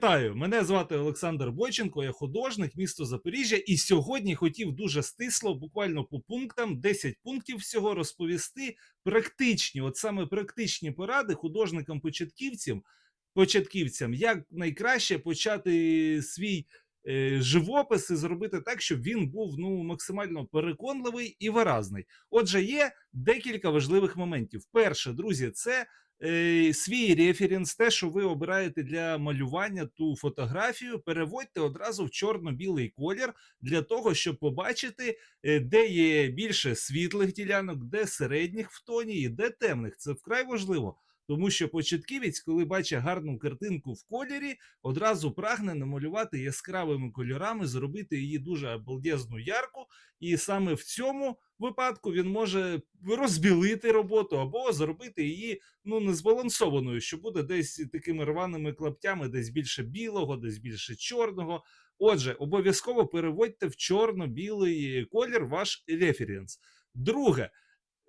Вітаю, мене звати Олександр Бойченко, я художник, місто Запоріжжя, і сьогодні хотів дуже стисло, буквально по пунктам, 10 пунктів всього розповісти практичні, от саме практичні поради художникам-початківцям, початківцям, як найкраще почати свій е, живопис і зробити так, щоб він був ну максимально переконливий і виразний. Отже, є декілька важливих моментів. Перше, друзі, це свій референс, те, що ви обираєте для малювання ту фотографію, переводьте одразу в чорно-білий колір для того, щоб побачити, е, де є більше світлих ділянок, де середніх в тоні і де темних. Це вкрай важливо. Тому що початківець, коли бачить гарну картинку в кольорі, одразу прагне намалювати яскравими кольорами, зробити її дуже обалдезну ярку, і саме в цьому випадку він може розбілити роботу або зробити її ну незбалансованою, що буде десь такими рваними клаптями, десь більше білого, десь більше чорного. Отже, обов'язково переводьте в чорно-білий колір ваш референс. Друге.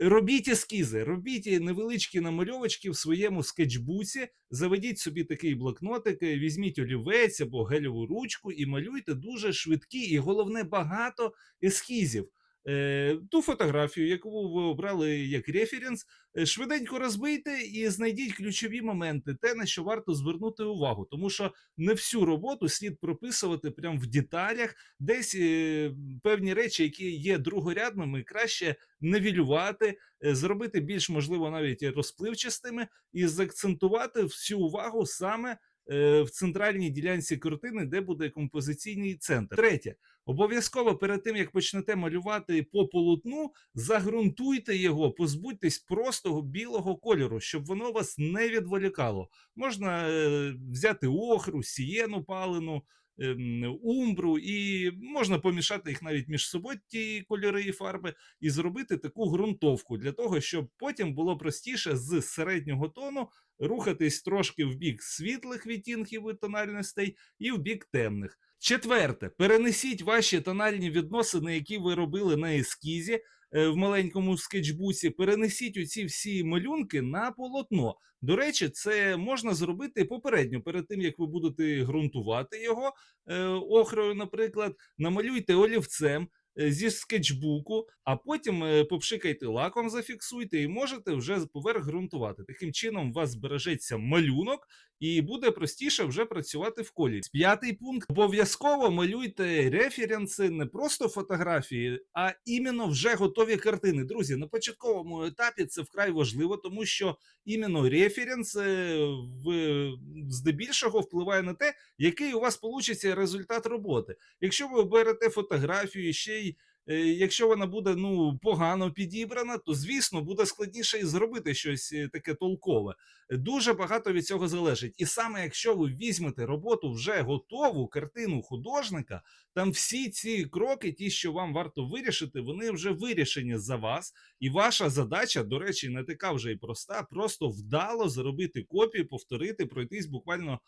Робіть ескізи, робіть невеличкі намальовочки в своєму скетчбуці, заведіть собі такий блокнотик, візьміть олівець або гельову ручку і малюйте дуже швидкі і головне багато ескізів. Е, ту фотографію, яку ви обрали як референс, е, швиденько розбийте і знайдіть ключові моменти, те, на що варто звернути увагу, тому що не всю роботу слід прописувати прямо в деталях, десь е, певні речі, які є другорядними, краще невілювати, зробити більш можливо навіть розпливчастими і заакцентувати всю увагу саме в центральній ділянці картини, де буде композиційний центр. Третє, обов'язково перед тим як почнете малювати по полотну, загрунтуйте його, позбудьтесь простого білого кольору, щоб воно вас не відволікало. Можна е, взяти охру, сієну палену. Ем, Умбру, і можна помішати їх навіть між собою, ті кольори і фарби, і зробити таку ґрунтовку для того, щоб потім було простіше з середнього тону рухатись трошки в бік світлих відтінків і тональностей, і в бік темних. Четверте, перенесіть ваші тональні відносини, які ви робили на ескізі в маленькому скетчбуці. Перенесіть оці всі малюнки на полотно. До речі, це можна зробити попередньо, перед тим як ви будете ґрунтувати його е, охрою, наприклад, намалюйте олівцем е, зі скетчбуку, а потім е, попшикайте лаком, зафіксуйте і можете вже поверх ґрунтувати. Таким чином, у вас збережеться малюнок і буде простіше вже працювати в колі. П'ятий пункт: обов'язково малюйте референси, не просто фотографії, а іменно вже готові картини. Друзі, на початковому етапі це вкрай важливо, тому що іменно референс е, в здебільшого впливає на те, який у вас получиться результат роботи. Якщо ви берете фотографію, ще е, якщо вона буде ну погано підібрана, то звісно буде складніше і зробити щось е, таке толкове. Дуже багато від цього залежить. І саме якщо ви візьмете роботу вже готову, картину художника, там всі ці кроки, ті, що вам варто вирішити, вони вже вирішені за вас. І ваша задача, до речі, не така вже і проста, просто вдало зробити копію, повторити, пройтись буквально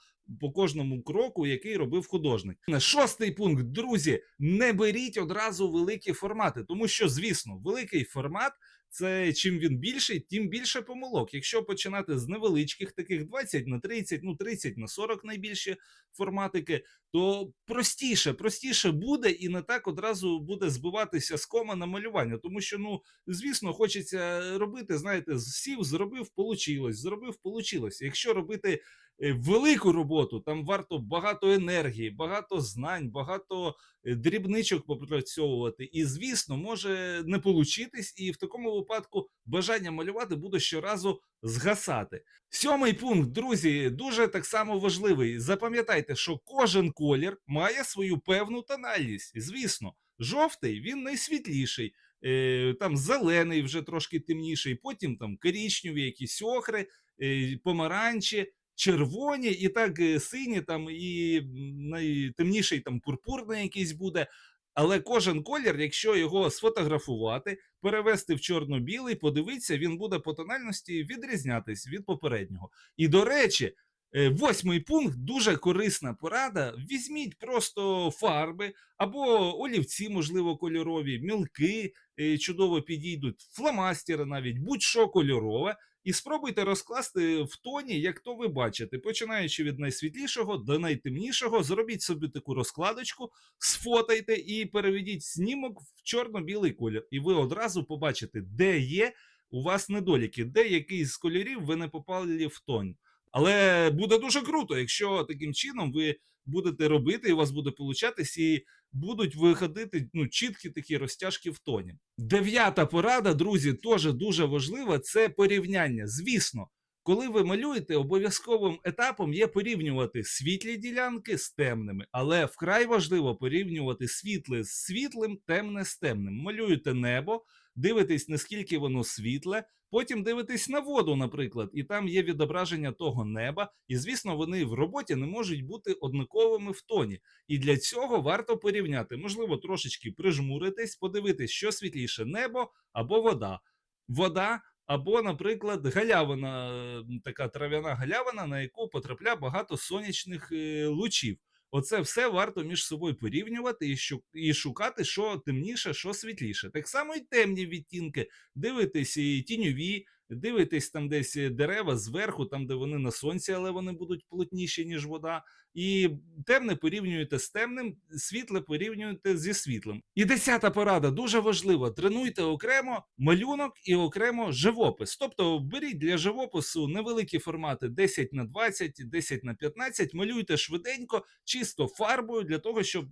по кожному кроку, який робив художник. Шостий пункт, друзі, не беріть одразу великі формати, тому що, звісно, великий формат. Це чим він більший, тим більше помилок. Якщо починати з невеличких, таких 20 на 30, ну 30 на 40 найбільші форматики, то простіше, простіше буде і не так одразу буде збиватися з кома на малювання. Тому що, ну звісно, хочеться робити. Знаєте, сів, зробив, получилось, зробив, получилось. Якщо робити е, велику роботу, там варто багато енергії, багато знань, багато е, дрібничок попрацьовувати. І, звісно, може не получитись, і в такому випадку бажання малювати буде щоразу згасати. Сьомий пункт, друзі, дуже так само важливий. Запам'ятайте, що кожен колір має свою певну тональність. Звісно, жовтий він найсвітліший. е, Там зелений вже трошки темніший, потім там коричневі, якісь охри, е, помаранчі, червоні, і так е, сині, там і найтемніший там пурпурний якийсь буде. Але кожен колір, якщо його сфотографувати, перевести в чорно-білий, подивитися, він буде по тональності відрізнятись від попереднього. І до речі, Восьмий пункт дуже корисна порада. Візьміть просто фарби або олівці, можливо, кольорові, мілки е, чудово підійдуть, фломастери навіть, будь-що кольорове. І спробуйте розкласти в тоні, як то ви бачите, починаючи від найсвітлішого до найтемнішого. Зробіть собі таку розкладочку, сфотайте і переведіть знімок в чорно-білий колір. І ви одразу побачите, де є у вас недоліки, де який з кольорів ви не попали в тон. Але буде дуже круто, якщо таким чином ви будете робити, і у вас буде получатись, і будуть виходити ну, чіткі такі розтяжки в тоні. Дев'ята порада, друзі, теж дуже важлива. Це порівняння. Звісно, коли ви малюєте, обов'язковим етапом є порівнювати світлі ділянки з темними, але вкрай важливо порівнювати світле з світлим, темне з темним. Малюєте небо, дивитесь, наскільки воно світле. Потім дивитесь на воду, наприклад, і там є відображення того неба, і звісно, вони в роботі не можуть бути однаковими в тоні. І для цього варто порівняти. Можливо, трошечки прижмуритись, подивитись, що світліше небо або вода. Вода. Або, наприклад, галявина, така трав'яна галявина, на яку потрапляє багато сонячних е, лучів. Оце все варто між собою порівнювати і, шукати, що темніше, що світліше. Так само і темні відтінки. дивитися і тіньові, дивитесь там десь дерева зверху, там де вони на сонці, але вони будуть плотніші, ніж вода. І темне порівнюєте з темним, світле порівнюєте зі світлим. І десята порада дуже важлива: тренуйте окремо малюнок і окремо живопис. Тобто беріть для живопису невеликі формати 10 на 20, 10 на 15, малюйте швиденько, чисто фарбою для того, щоб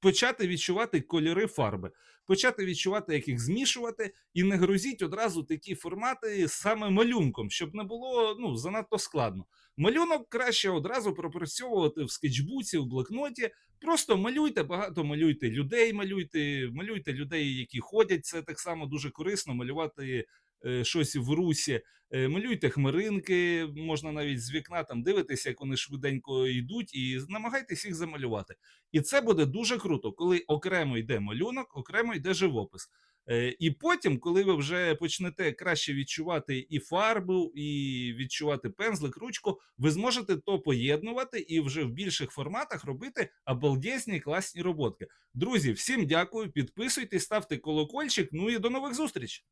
почати відчувати кольори фарби, почати відчувати, як їх змішувати, і не грузіть одразу такі формати саме малюнком, щоб не було ну занадто складно. Малюнок краще одразу пропрацьовувати в скетчбуці, в блокноті. Просто малюйте, багато малюйте людей, малюйте, малюйте людей, які ходять. Це так само дуже корисно малювати щось в русі. Е, малюйте хмаринки, можна навіть з вікна там дивитися, як вони швиденько йдуть, і намагайтесь їх замалювати. І це буде дуже круто, коли окремо йде малюнок, окремо йде живопис. Е, І потім, коли ви вже почнете краще відчувати і фарбу, і відчувати пензлик, ручку, ви зможете то поєднувати і вже в більших форматах робити обалдезні класні роботки. Друзі, всім дякую, підписуйтесь, ставте колокольчик. Ну і до нових зустрічей!